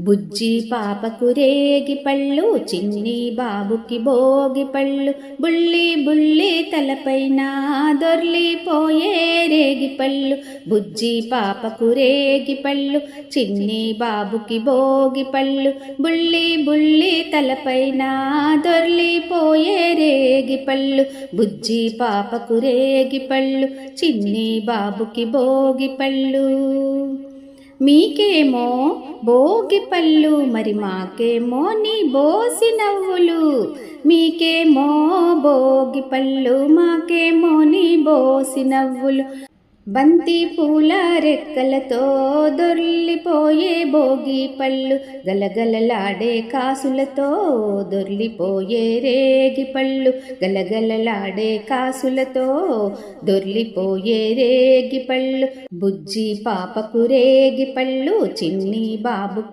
బుజ్జి పాపకు రేగి పళ్ళు చిన్ని బాబుకి భోగి పళ్ళు. బుల్లి బుల్లి తలపైన దొర్లిపోయే రేగి పళ్ళు. బుజ్జి పాపకు రేగి పళ్ళు చిన్ని బాబుకి భోగి పళ్ళు. బుల్లి బుల్లి తలపైన దొర్లిపోయే రేగి పళ్ళు. బుజ్జి పాపకు రేగి పళ్ళు చిన్ని బాబుకి భోగి పళ్ళు. మీకేమో భోగి పళ్ళు మరి మాకేమో నీ బోసి నవ్వులు. మీకేమో భోగి పళ్ళు మాకేమో నీ బోసి నవ్వులు. బంతి పూల రెక్కలతో దొర్లిపోయే భోగి పళ్ళు గలగలలాడే కాసులతో దొర్లిపోయే రేగి పళ్ళు గలగలలాడే కాసులతో దొర్లిపోయే రేగి పళ్ళు బుజ్జి పాపకు రేగి పళ్ళు చిన్ని బాబుకి